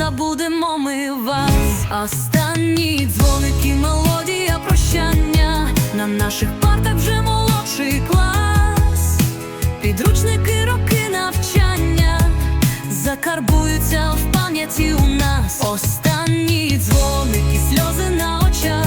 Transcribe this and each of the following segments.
забудемо ми вас. Останні дзвоники, мелодія прощання. На наших партах вже молодший клас. Підручники, роки навчання закарбуються в пам'яті у нас. Останні дзвоники, сльози на очах,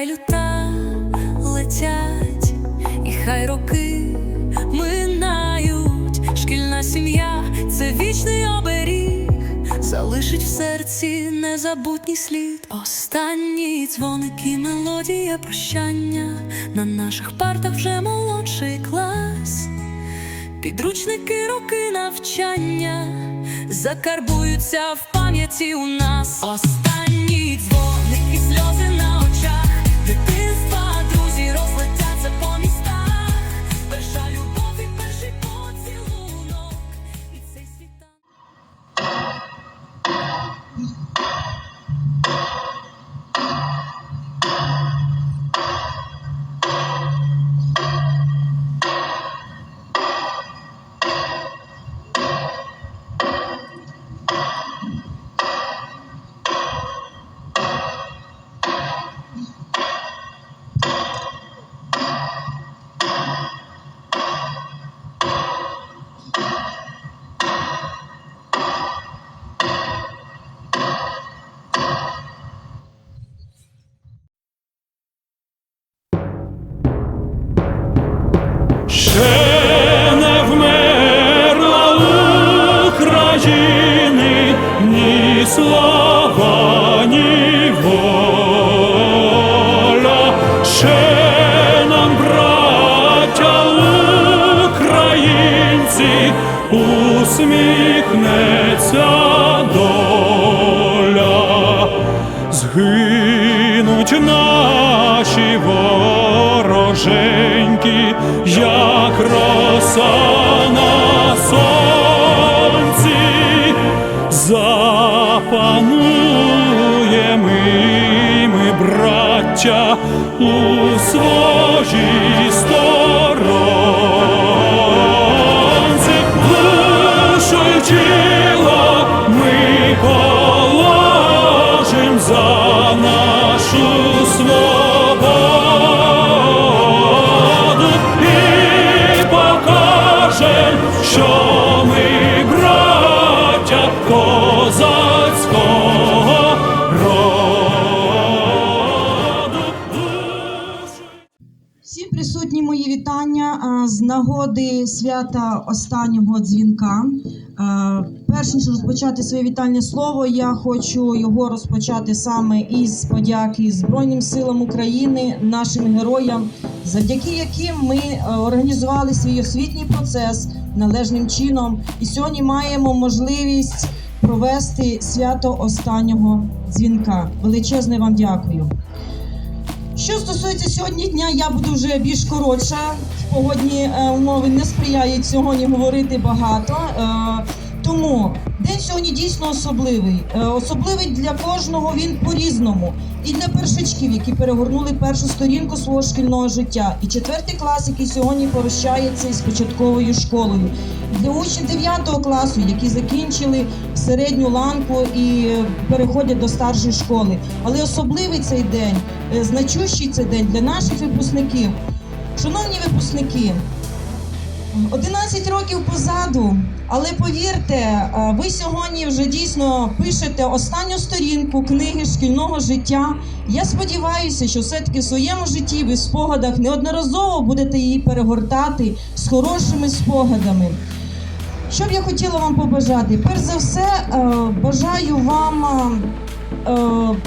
Хай люта летять, і хай роки минають. Шкільна сім'я це вічний оберіг, залишить в серці незабутній слід. Останні дзвоники, мелодія прощання. На наших партах вже молодший клас. Підручники, роки навчання закарбуються в пам'яті у нас. Останні свята останнього дзвінка. А, Перш ніж розпочати своє вітальне слово, я хочу його розпочати саме із подяки Збройним силам України, нашим героям, завдяки яким ми е, організували свій освітній процес належним чином. І сьогодні маємо можливість провести свято останнього дзвінка. Величезне вам дякую. Що стосується сьогодні дня, я буду вже більш коротша. Погодні е, умови не сприяють сьогодні говорити багато. Е, тому день сьогодні дійсно особливий. Е, особливий для кожного він по-різному. І для першачків, які перегорнули першу сторінку свого шкільного життя, і четвертий клас, який сьогодні прощається із початковою школою. Для учнів 9 класу, які закінчили середню ланку і е, переходять до старшої школи. Але особливий цей день, е, значущий цей день для наших випускників. Шановні випускники, 11 років позаду, але повірте, е, ви сьогодні вже дійсно пишете останню сторінку книги шкільного життя. Я сподіваюся, що все-таки в своєму житті ви в спогадах неодноразово будете її перегортати з хорошими спогадами. Що б я хотіла вам побажати? Перш за все, е, бажаю вам е,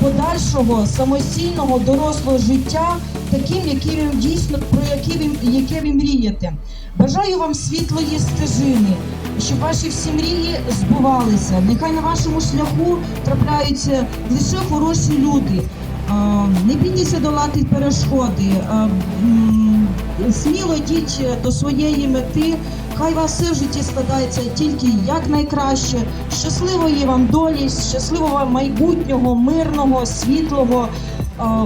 подальшого самостійного дорослого життя, таким, яким дійсно про яке ви, яке ви мрієте. Бажаю вам світлої стежини, щоб ваші всі мрії збувалися. Нехай на вашому шляху трапляються лише хороші люди. Не бійтеся долати перешкоди. Сміло йдіть до своєї мети. Хай вас все в житті складається тільки як найкраще. Щасливої вам долі, щасливого майбутнього, мирного, світлого.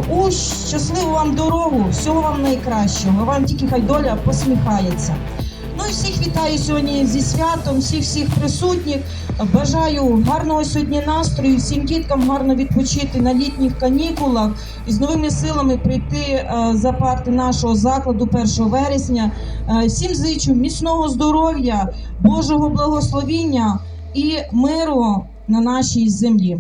У щасливу вам дорогу, всього вам найкращого. Вам тільки хай доля посміхається. Всіх вітаю сьогодні зі святом, всіх всіх присутніх. Бажаю гарного сьогодні настрою, всім діткам гарно відпочити на літніх канікулах і з новими силами прийти е, за парти нашого закладу 1 вересня. Е, Всім зичу міцного здоров'я, Божого благословіння і миру на нашій землі.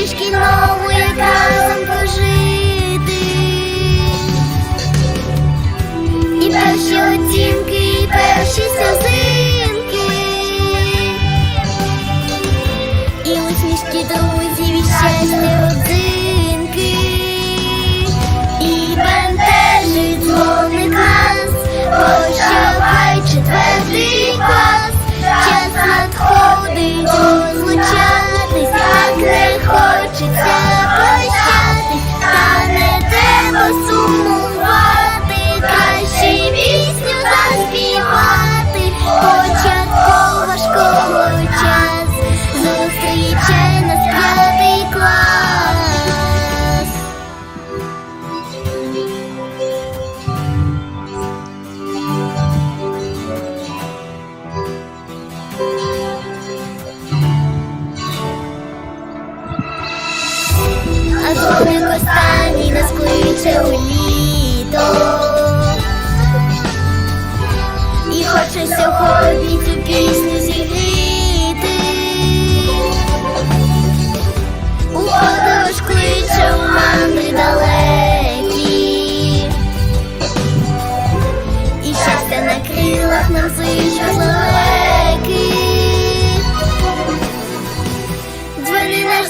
У світі як разом прожити. І перші оцінки, і перші сльозинки. І усмішки друзів, і щастя родзинки. І бентежить дзвоник нас, Прощавай четвертий клас, час надходить sumo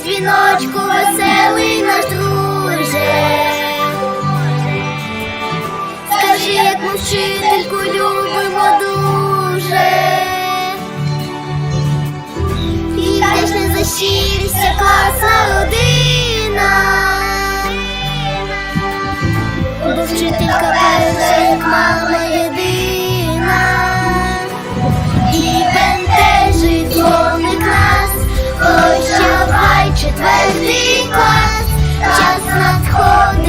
дзвіночку, веселий наш друже. Скажи, як ми вчительку любимо дуже. І вдячна за щирість, класна родина. Бо вчителька перша, як мама єдина. І бентежить дзвоник нас, прощавай четвертий клас, час надходить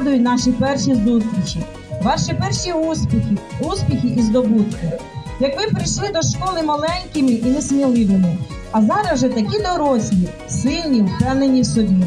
згадую наші перші зустрічі, ваші перші успіхи, успіхи і здобутки. Як ви прийшли до школи маленькими і несміливими, а зараз вже такі дорослі, сильні, впевнені в собі.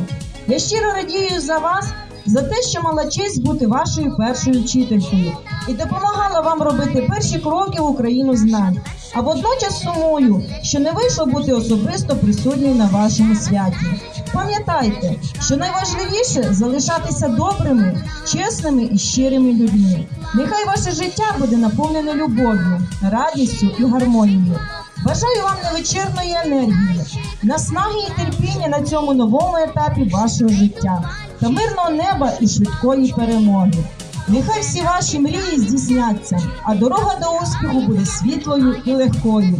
Я щиро радію за вас, за те, що мала честь бути вашою першою вчителькою і допомагала вам робити перші кроки в Україну знань. А водночас сумую, що не вийшло бути особисто присутній на вашому святі. Пам'ятайте, що найважливіше залишатися добрими, чесними і щирими людьми. Нехай ваше життя буде наповнене любов'ю, радістю і гармонією. Бажаю вам невичерпної енергії, наснаги і терпіння на цьому новому етапі вашого життя та мирного неба і швидкої перемоги. Нехай всі ваші мрії здійсняться, а дорога до успіху буде світлою і легкою.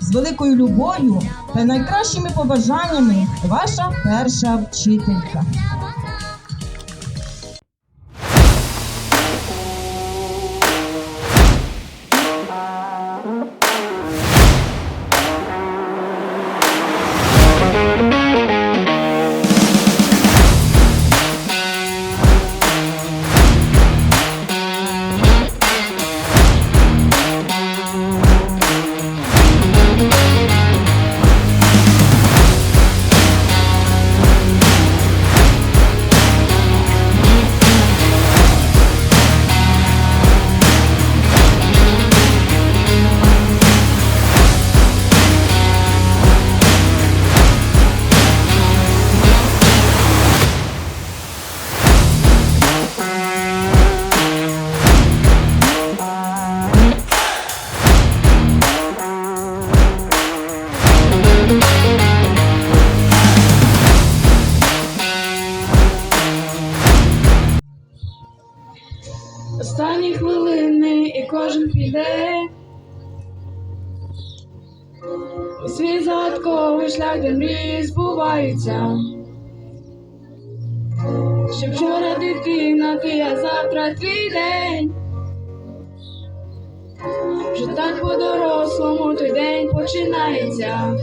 З великою любов'ю та найкращими побажаннями ваша перша вчителька. Збуваються. Ще вчора дитина, ти, а завтра твій день. Вже так по-дорослому той день починається.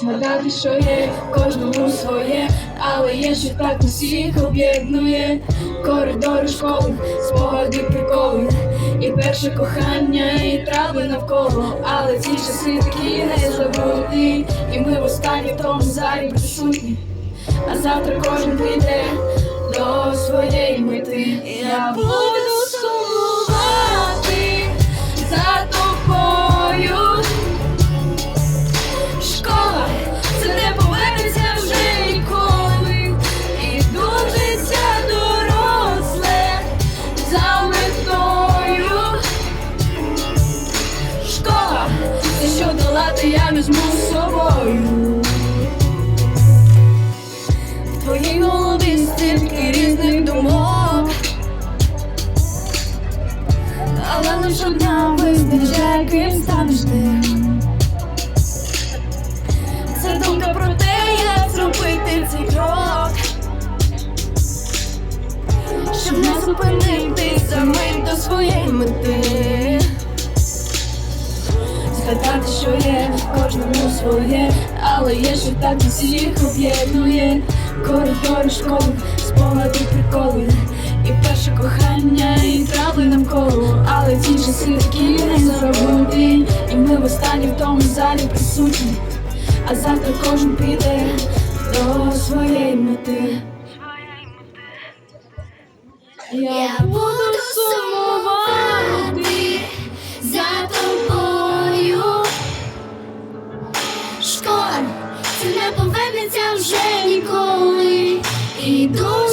Згадати, що є в кожному своє, але є ще так усіх об'єднує коридори школи, спогади приколи, і перше кохання, і трави навколо, але ці часи такі не забути, і ми в останній в тому залі присутні. А завтра кожен піде до своєї мети. Я буду долати я візьму з собою. В твоїй голові стільки різних думок, але лиш одна визначає, ким станеш ти. Це думка про те, як зробити цей крок, щоб не зупинитись за мить до своєї мети. Згадати, що є кожному своє, але є що так усіх об'єднує. Коридори школи, спогади, приколи, і перше кохання, і травли навколо, але ті часи такі не забуті, і ми в останній в тому залі присутні, а завтра кожен піде до своєї мети. Я буду сумувати повернеться вже ніколи. І в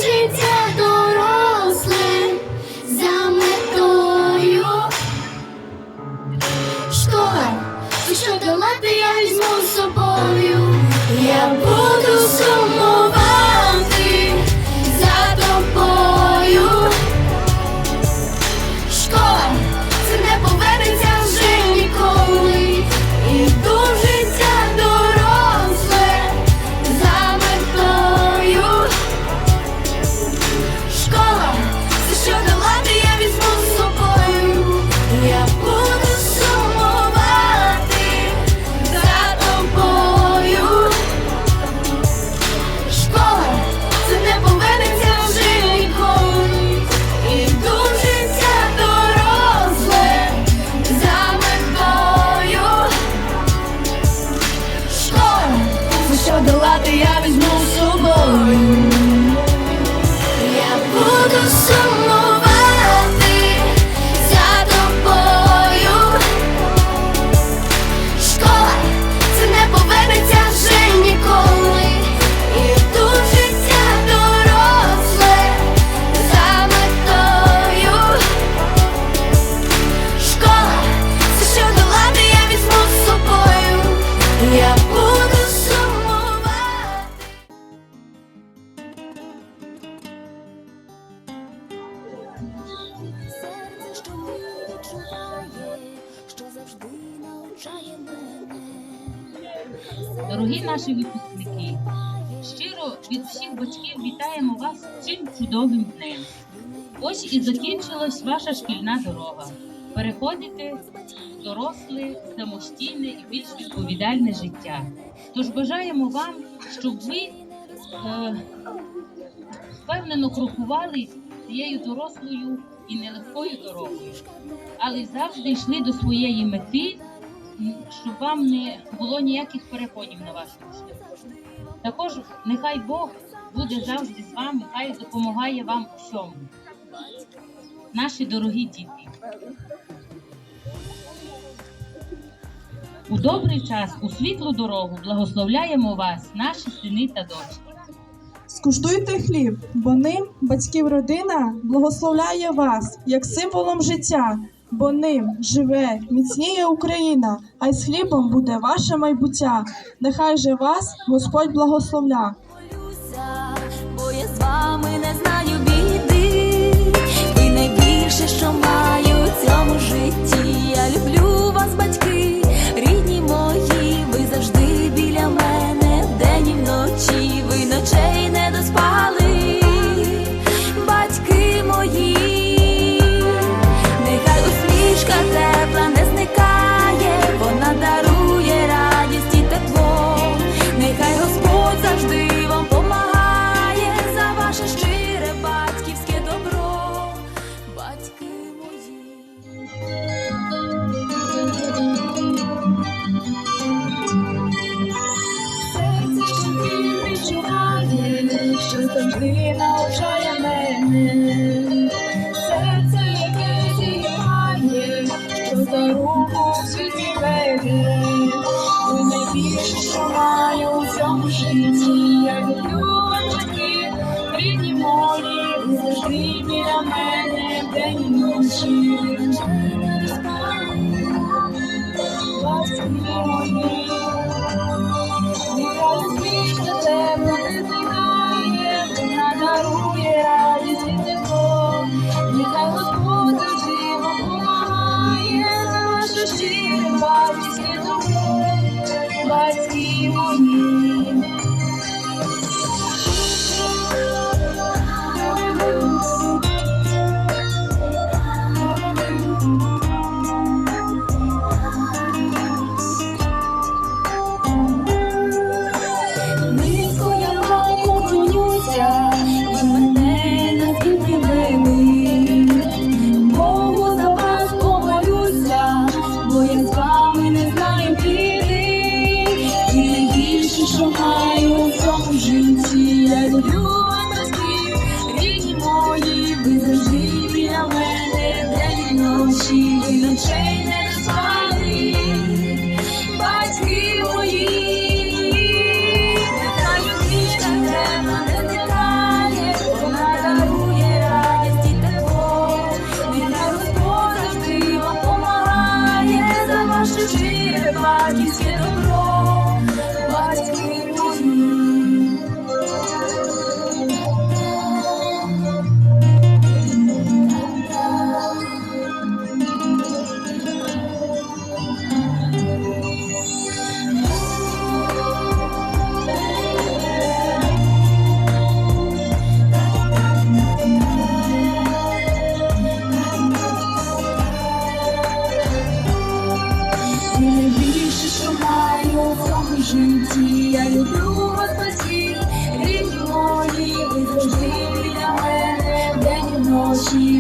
чудовим днем. Ось і закінчилась ваша шкільна дорога. Переходите в доросле, самостійне і більш відповідальне життя. Тож бажаємо вам, щоб ви е, впевнено крокували цією дорослою і нелегкою дорогою, але завжди йшли до своєї мети, щоб вам не було ніяких перепонів на вашому шляху. Також нехай Бог буде завжди з вами, хай допомагає вам всьому. Наші дорогі діти. У добрий час, у світлу дорогу благословляємо вас, наші сини та дочки. Скуштуйте хліб, бо ним батьків родина благословляє вас як символом життя, бо ним живе, міцніє Україна, а й з хлібом буде ваше майбуття. Нехай же вас Господь благословля. Завжди навчає мене. Серце, яке зіграє, що за руку в світі веде. Ви найбільше, маю у цьому житті. Я люблю рідні морі, завжди біля мене день ночі.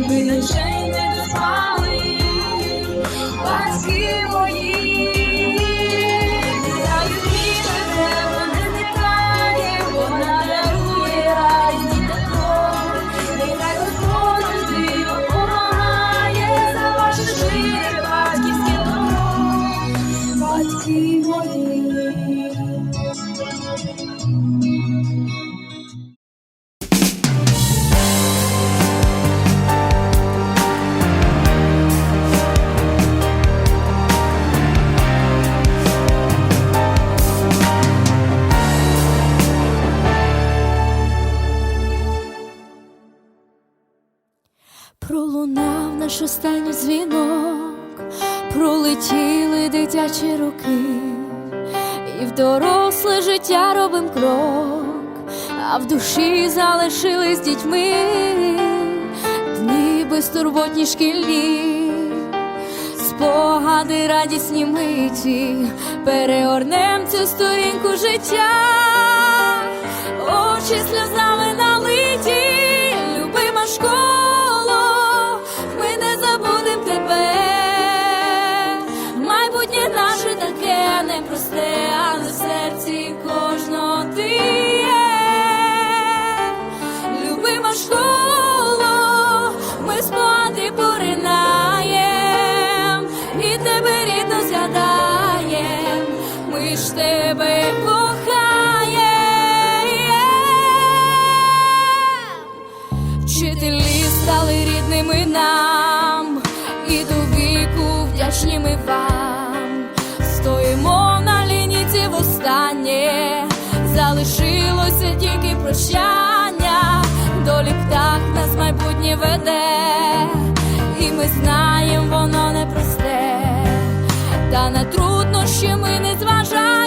Ми ночей не доспали, батьків наш останній дзвінок, пролетіли дитячі роки, і в доросле життя робим крок, а в душі залишились дітьми, дні безтурботні шкільні, спогади радісні миті, переорнем цю сторінку життя, очі сльозами налиті, любима школа. прощання, долі птах нас майбутнє веде, і ми знаємо, воно непросте, та на труднощі ми не зважаємо.